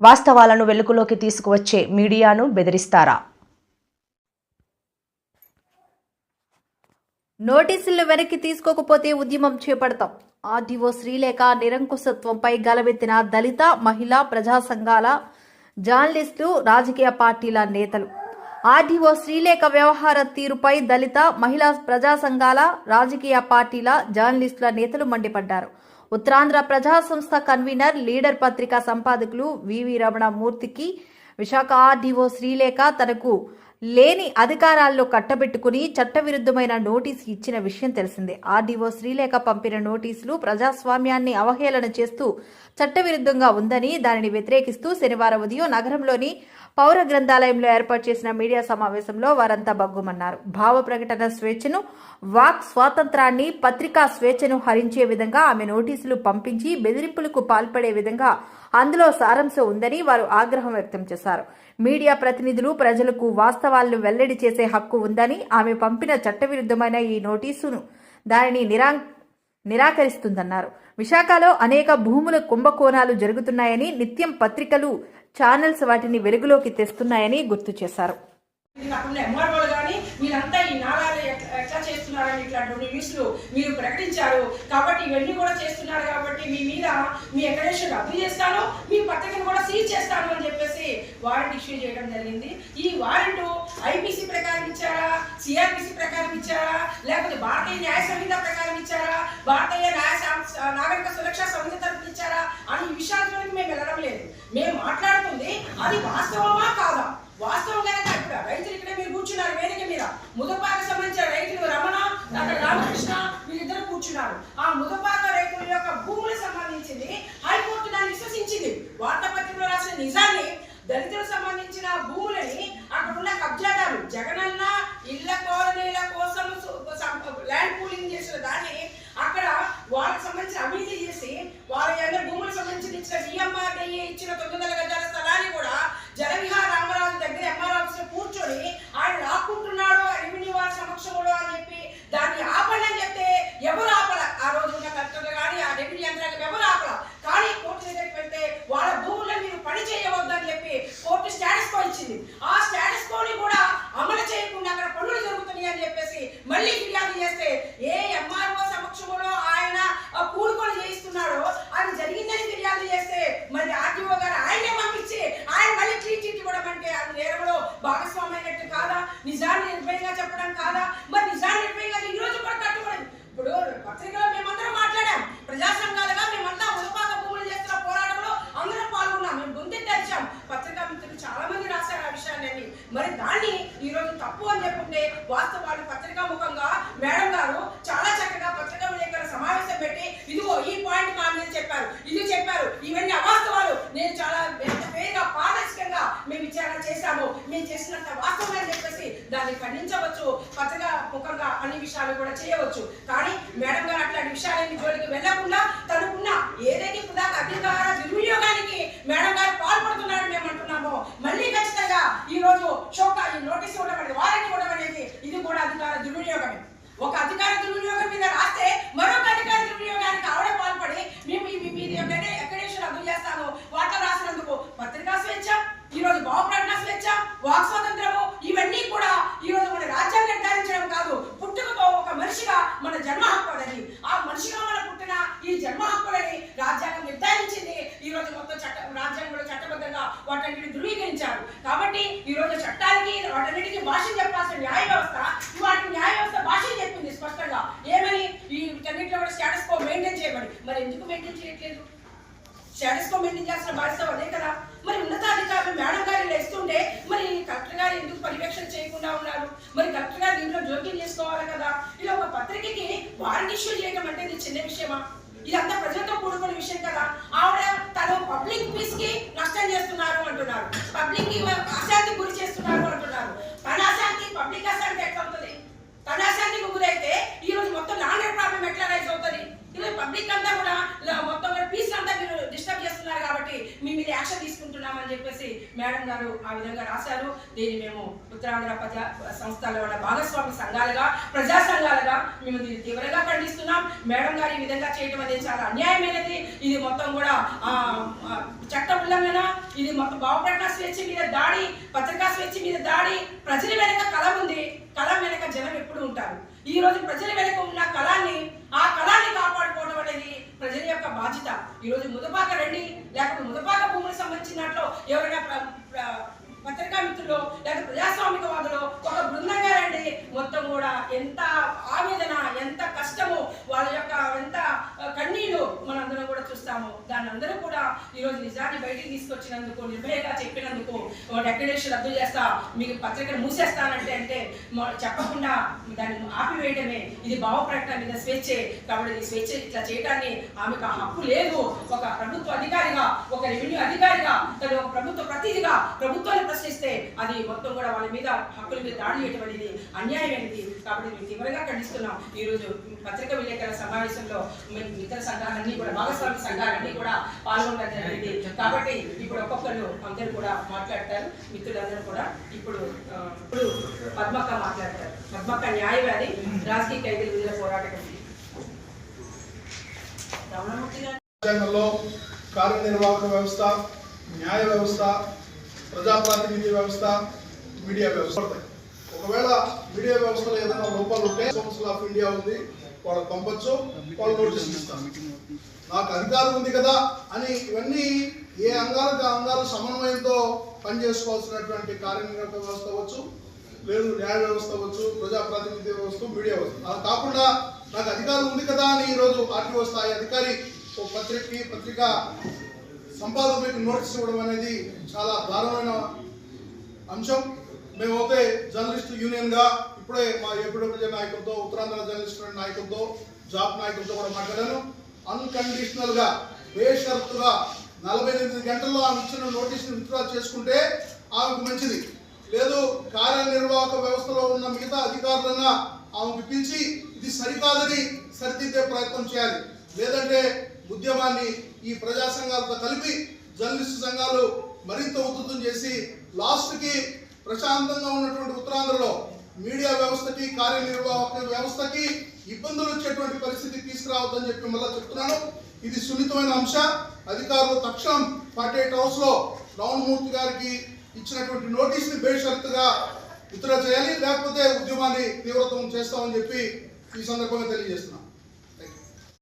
వాస్తవాలను వెలుగులోకి తీసుకువచ్చే మీడియాను బెదిరిస్తారా? నోటీసులు వెనక్కి తీసుకోకపోతే ఉద్యమం చేపడతాం. ఆర్డీఓ శ్రీలేఖ నిరంకుశత్వంపై గలవెత్తిన దళిత మహిళా ప్రజా సంఘాల జర్నలిస్టులు రాజకీయ పార్టీల నేతలు. ఆర్డీఓ శ్రీలేఖ వ్యవహార తీరుపై దళిత మహిళా ప్రజా సంఘాల రాజకీయ పార్టీల జర్నలిస్టుల నేతలు మండిపడ్డారు. ఉత్తరాంధ్ర ప్రజా సంస్థ కన్వీనర్ లీడర్ పత్రికా సంపాదకులు వివి రమణ మూర్తికి విశాఖ ఆర్డీఓ శ్రీలేఖ తనకు లేని అధికారాల్లో కట్టబెట్టుకుని చట్టవిరుద్ధమైన నోటీసు ఇచ్చిన విషయం తెలిసిందే. ఆర్డీఓ శ్రీలేఖ పంపిన నోటీసులు ప్రజాస్వామ్యాన్ని అవహేళన చేస్తూ చట్టవిరుద్ధంగా ఉందని దానిని వ్యతిరేకిస్తూ శనివారం ఉదయం నగరంలోని పౌర గ్రంథాలయంలో ఏర్పాటు చేసిన మీడియా సమావేశంలో వారంతా బగ్గుమన్నారు భావ ప్రకటన స్వేచ్ఛను వాక్ స్వాతంత్రాన్ని పత్రికా స్వేచ్ఛను హరించే విధంగా ఆమె నోటీసులు పంపించి బెదిరింపులకు పాల్పడే విధంగా అందులో సారాంశం ఉందని వారు ఆగ్రహం వ్యక్తం చేశారు. మీడియా ప్రతినిధులు ప్రజలకు వాస్తవాలను వెల్లడి చేసే హక్కు ఉందని ఆమె పంపిన చట్టవిరుద్ధమైన ఈ నోటీసును దానిని నిరా నిరాకరిస్తుందన్నారు. విశాఖలో అనేక భూముల కుంభకోణాలు జరుగుతున్నాయని నిత్యం పత్రికలు ఛానల్స్ వాటిని వెలుగులోకి తెస్తున్నాయని గుర్తు చేశారు. మీరంతా ఈ నాళాలు ఎట్లా చేస్తున్నారని ఇట్లాంటి న్యూస్లు మీరు ప్రకటించారు. కాబట్టి ఇవన్నీ కూడా చేస్తున్నారు కాబట్టి మీ మీద మీ అకడేషన్ రద్దు చేస్తాను మీ పత్రికను కూడా సీజ్ చేస్తాను అని చెప్పేసి వారెంట్ ఇష్యూ చేయడం జరిగింది. ఈ వారెంట్ ఐపీసీ ప్రకారం ఇచ్చారా? సిఆర్పిసి ప్రకారం ఇచ్చారా? లేకపోతే భారతీయ న్యాయ సంహిత ప్రకారం ఇచ్చారా? భారతీయ న్యాయ సం- నాగరిక సురక్షా సంహిత ఇచ్చారా? అని ఈ మేము వెళ్ళడం లేదు. మేము మాట్లాడుతుంది అది వాస్తవమా కాదా వాస్తవం కనుక ఇప్పుడు రైతులు ఇక్కడే మీరు కూర్చున్నారు వేదిక మీద ముదపాక సంబంధించిన రైతులు రమణ డాక్టర్ రామకృష్ణ వీళ్ళిద్దరు కూర్చున్నారు ఆ ముదపాక రైతుల యొక్క భూములకు సంబంధించింది హైకోర్టు దాన్ని విశ్వసించింది వార్తాపత్రికలో రాసిన దళితులకు సంబంధించిన భూములని అక్కడ ఉన్న కబ్జాదారు జగనన్న ఇళ్ళ కాలనీల కోసం ల్యాండ్ పూలింగ్ చేసిన దాన్ని అక్కడ వాళ్ళకి సంబంధించిన అభివృద్ధి చేసి వాళ్ళ భూములకు సంబంధించిన ఇచ్చిన డిఎంఆర్ ఇచ్చిన తొమ్మిది వందల గజాల స్థలాన్ని కూడా జలవిహార్ రామరాజు దగ్గర ఎంఆర్ ఆఫీస్లో కూర్చొని ఆయన లాక్కుంటున్నాడు రెవెన్యూ వారి సమక్షంలో అని చెప్పి దాన్ని ఆపండి అని చెప్తే ఎవరు ఆపల ఆ రోజు ఉన్న కలెక్టర్లు కానీ ఆ రెవెన్యూ యంత్రాంగం ఎవరు ఆపల కానీ కోర్టు దగ్గరికి వెళ్తే వాళ్ళ భూముల్లో మీరు పని చేయవద్దు అని చెప్పి కోర్టు స్టేటస్ కో ఇచ్చింది ఆ స్టేటస్ కోని కూడా అమలు చేయకుండా అక్కడ పనులు జరుగుతున్నాయి అని చెప్పేసి మళ్ళీ ఫిర్యాదు చేస్తే ఏ ఎంఆర్ఓ సమక్షంలో ఆయన ఆ కూడుకొని చేయిస్తున్నాడో అది జరిగిందని ఫిర్యాదు చేస్తే మరి ఆర్టీఓ గారు ఆయనే పంపించి ఆయన మళ్ళీ క్లీన్ చిట్ ఇవ్వడం అంటే అది నేరంలో భాగస్వామైనట్టు కాదా నిజాన్ని నిర్భయంగా చెప్పడం కాదా మరి నిజాన్ని నిర్భయంగా ఈ రోజు కూడా కట్టుబడి ఇప్పుడు పత్రికలో మేమందరం మాట్లాడాం ప్రజా సంఘాలుగా మేమంతా ఉదపాక భూములు చేస్తున్న పోరాటంలో అందరం పాల్గొన్నాం మేము గొంతెత్తి తెరిచాం పత్రికా మిత్రులు చాలా మంది రాశారు ఆ విషయాన్ని. మరి దాన్ని ఈ రోజు తప్పు అని చెప్పుంటే వాస్తవాలు పత్రికా ముఖంగా మేడం గారు చాలా చక్కగా పత్రికా విలేకరుల సమావేశం పెట్టి ఇదిగో ఈ పాయింట్ మా మీద చెప్పారు ఇది చెప్పారు ఇవన్నీ అవాస్తవాలు. నేను చాలా ఎంత పారదర్శకంగా మేము విచారణ చేశాము. మేము చేసినంత వాస్తవం అని చెప్పేసి దాన్ని ఖండించవచ్చు పత్రికా ముఖంగా అన్ని విషయాలు కూడా చేయవచ్చు. కానీ మేడం గారు అట్లాంటి విషయాలన్నీ జోలికి వెళ్ళకుండా తనకున్న ఏదైతే ఇప్పుడు దాకా అధికార దుర్వినియోగానికి మేడం గారు పాల్పడుతున్నారని మేము అంటున్నామో మళ్ళీ ఖచ్చితంగా ఈ రోజు షోకా ఈ నోటీస్ ఇవ్వడం అనేది వారెంట్ ఇవ్వడం అనేది ఇది కూడా అధికార దుర్వినియోగమే ఒక అధికార దుర్వినియోగం మీద రాస్తే మరొక అధికార దుర్వినియోగానికి ఆవిడ పాల్పడి మేము ఈ మీది ఎక్కడేషన్ రద్దు చేస్తాము వాటిలో రాసినందుకు పత్రికా స్వేచ్ఛ ఈ రోజు భావ ప్రకటన స్వేచ్ఛ వాక్ స్వాతంత్రము ఇవన్నీ కూడా ఈ రోజు మన రాజ్యాంగం నిర్ధారించడం కాదు పుట్టుకతో ఒక మనిషిగా మన జన్మ హక్కు అదని ఆ మనిషిగా మన పుట్టిన ఈ జన్మ హక్కులని రాజ్యాంగం నిర్ధారించింది ఈ రోజు మొత్తం చట్ట రాజ్యాంగంలో చట్టబద్ధంగా వాటన్నిటిని ధృవీకరించారు. కాబట్టి ఈ రోజు చట్టానికి వాటన్నిటికీ భాష చెప్పాల్సిన న్యాయ వ్యవస్థ వాటి న్యాయ వ్యవస్థ భాష చెప్పింది స్పష్టంగా. ఏమని? ఈ అన్నింటిలో కూడా స్టేటస్ కో మెయింటైన్ చేయమని మరి ఎందుకు మెయింటైన్ చేయట్లేదు? స్టేటస్ కో మెయింటైన్ చేయాల్సిన బాధ్యత అదే కదా. మరి ఉన్నతాధికారులు మేడం గారు ఇలా ఇస్తుంటే మరి కలెక్టర్ గారు ఎందుకు పర్యవేక్షణ చేయకుండా ఉన్నారు? మరి కలెక్టర్ గారు దీంట్లో జోక్యం చేసుకోవాలి కదా. ఇలా ఒక పత్రికకి వారెంట్ ఇష్యూ చేయడం అంటే ఇది చిన్న విషయమా? ఇదంతా ప్రజలతో కూడుకున్న విషయం కదా. ఆవిడ తను పబ్లిక్ పీస్కి నష్టం చేస్తున్నారు అంటున్నారు పబ్లిక్కి అశాంతి గురి చేస్తున్నారు అంటున్నారు తన అశాంతి పబ్లిక్ అశాంతి ఎట్లా అవుతుంది తన అశాంతికి గురైతే ఈ రోజు మొత్తం నాన్ ప్రాబ్లం ఎట్లా రైజ్ అవుతుంది ఈరోజు పబ్లిక్ అంతా కూడా ల- మొత్తం తీసుకుంటున్నామని చెప్పేసి మేడం గారు ఆ విధంగా రాశారు. దీన్ని మేము ఉత్తరాంధ్ర ప్రజా సంస్థల వాళ్ళ భాగస్వామి సంఘాలుగా ప్రజా సంఘాలుగా మేము దీన్ని తీవ్రంగా ఖండిస్తున్నాం. మేడం గారు ఈ విధంగా చేయడం అనేది చాలా అన్యాయమైనది ఇది మొత్తం కూడా చట్ట ఉల్లంఘన. ఇది మొత్తం భావప్రకటన స్వేచ్ఛ మీద దాడి పత్రికా స్వేచ్ఛ మీద దాడి. ప్రజల వెనక కళ ఉంది. కళ వెనక జనం ఎప్పుడు ఉంటారు. ఈ రోజు ప్రజల వెనక ఉన్న కళాన్ని ఆ కళాన్ని కాపాడుకోవడం అనేది ప్రజల యొక్క బాధ్యత. ఈ రోజు ముదపాక రండి. లేకపోతే ముదపాక భూములకు సంబంధించినట్లు ఎవరైనా పత్రికా మిత్రులు లేదా ప్రజాస్వామికవాదులు ఒక బృందంగా రండి. మొత్తం కూడా ఎంత ఆవేదన ఎంత కష్టము వాళ్ళ యొక్క ఎంత కన్నీళ్ళు కన్నీళ్ళు మనందరం కూడా చూస్తాము. దాన్ని అందరూ కూడా ఈరోజు నిజాన్ని బయటికి తీసుకొచ్చినందుకు నిర్భయంగా చెప్పినందుకు డెకరేషన్ రద్దు చేస్తా మీకు పత్రికను మూసేస్తానంటే అంటే చెప్పకుండా దాన్ని ఆపివేయడమే ఇది భావ ప్రకటన మీద స్వేచ్ఛే. కాబట్టి స్వేచ్ఛ ఇట్లా చేయడాన్ని ఆమెకు హక్కు లేదు. ఒక ప్రభుత్వ అధికారిగా ఒక రెవెన్యూ అధికారిగా తను ఒక ప్రభుత్వ ప్రతినిధిగా ప్రభుత్వాన్ని ప్రశ్నిస్తే అది మొత్తం కూడా వాళ్ళ మీద హక్కుల మీద దాడి చేయడం అనేది అన్యాయమైనది కాబట్టి మేము తీవ్రంగా ఖండిస్తున్నాం. ఈ రోజు విలేకరుల సమావేశంలో మేము ఇతర సంఘాలన్నీ కూడా భాగస్వామి సంఘాలన్నీ కూడా పాల్గొనడం జరిగింది. కాబట్టి ఇప్పుడు ఒక్కొక్కరు అందరూ కూడా మాట్లాడతారు. మిత్రులందరూ కూడా ఇప్పుడు ఇప్పుడు పద్మక్క మాట్లాడతారు. పద్మక్క న్యాయవాది రాజకీయ ఖైదీల విడుదల పోరాటం. రమణమూర్తి గారు. కార్యనిర్వాహక వ్యవస్థ న్యాయ వ్యవస్థ ప్రజాప్రాతినిధ్య వ్యవస్థ మీడియా వ్యవస్థ. ఒకవేళ మీడియా వ్యవస్థలో ఏదైనా లోపాలు ఉంటే కౌన్సిల్ ఆఫ్ ఇండియా ఉంది వాళ్ళకి పంపచ్చు వాళ్ళు నోటీసులు ఇస్తారు నాకు అధికారం ఉంది కదా అని ఇవన్నీ ఏ అంగాలకు అంగాల సమన్వయంతో పనిచేసుకోవాల్సినటువంటి కార్యనిర్వాహక వ్యవస్థ అవ్వచ్చు లేదు న్యాయ వ్యవస్థ అవ్వచ్చు ప్రజాప్రాతినిధ్య వ్యవస్థ మీడియా వ్యవస్థ. అలా కాకుండా నాకు అధికారం ఉంది కదా అని ఈరోజు ఆర్టీఓ స్థాయి అధికారి పత్రిక పత్రిక సంపాదకులకు నోటీస్ ఇవ్వడం అనేది చాలా దారుణమైన అంశం. మేమైతే జర్నలిస్ట్ యూనియన్గా ఇప్పుడే మా ఏపీడబ్ల్యూజే నాయకులతో ఉత్తరాంధ్ర జర్నలిస్ట్ నాయకులతో జాబ్ నాయకులతో కూడా మాట్లాడాను. అన్కండిషనల్గా బేషరతుగా నలభై ఎనిమిది గంటల్లో ఆమె ఇచ్చిన నోటీస్ని విత్డ్రా చేసుకుంటే ఆమెకు మంచిది. లేదు కార్యనిర్వాహక వ్యవస్థలో ఉన్న మిగతా అధికారులన్నా ఆమెకు పిలిచి ఇది సరికాదని సరిదిద్దే ప్రయత్నం చేయాలి. లేదంటే ఉద్యమాన్ని ఈ ప్రజా సంఘాలతో కలిపి జర్నలిస్టు సంఘాలు మరింత ఉధృతం చేసి లాస్ట్కి ప్రశాంతంగా ఉన్నటువంటి ఉత్తరాంధ్రలో మీడియా వ్యవస్థకి కార్యనిర్వాహక వ్యవస్థకి ఇబ్బందులు వచ్చేటువంటి పరిస్థితి తీసుకురావద్దని చెప్పి మళ్ళీ చెప్తున్నాను. ఇది సున్నితమైన అంశ. అధికారులు తక్షణం ఫార్టీ ఎయిట్ అవర్స్ రావణమూర్తి గారికి ఇచ్చినటువంటి నోటీస్ని బేషరత్తుగా బేషరతుగా విత్డ్రా చేయాలి. లేకపోతే ఉద్యమాన్ని తీవ్రతం చేస్తామని చెప్పి ఈ సందర్భంగా తెలియజేస్తున్నాం.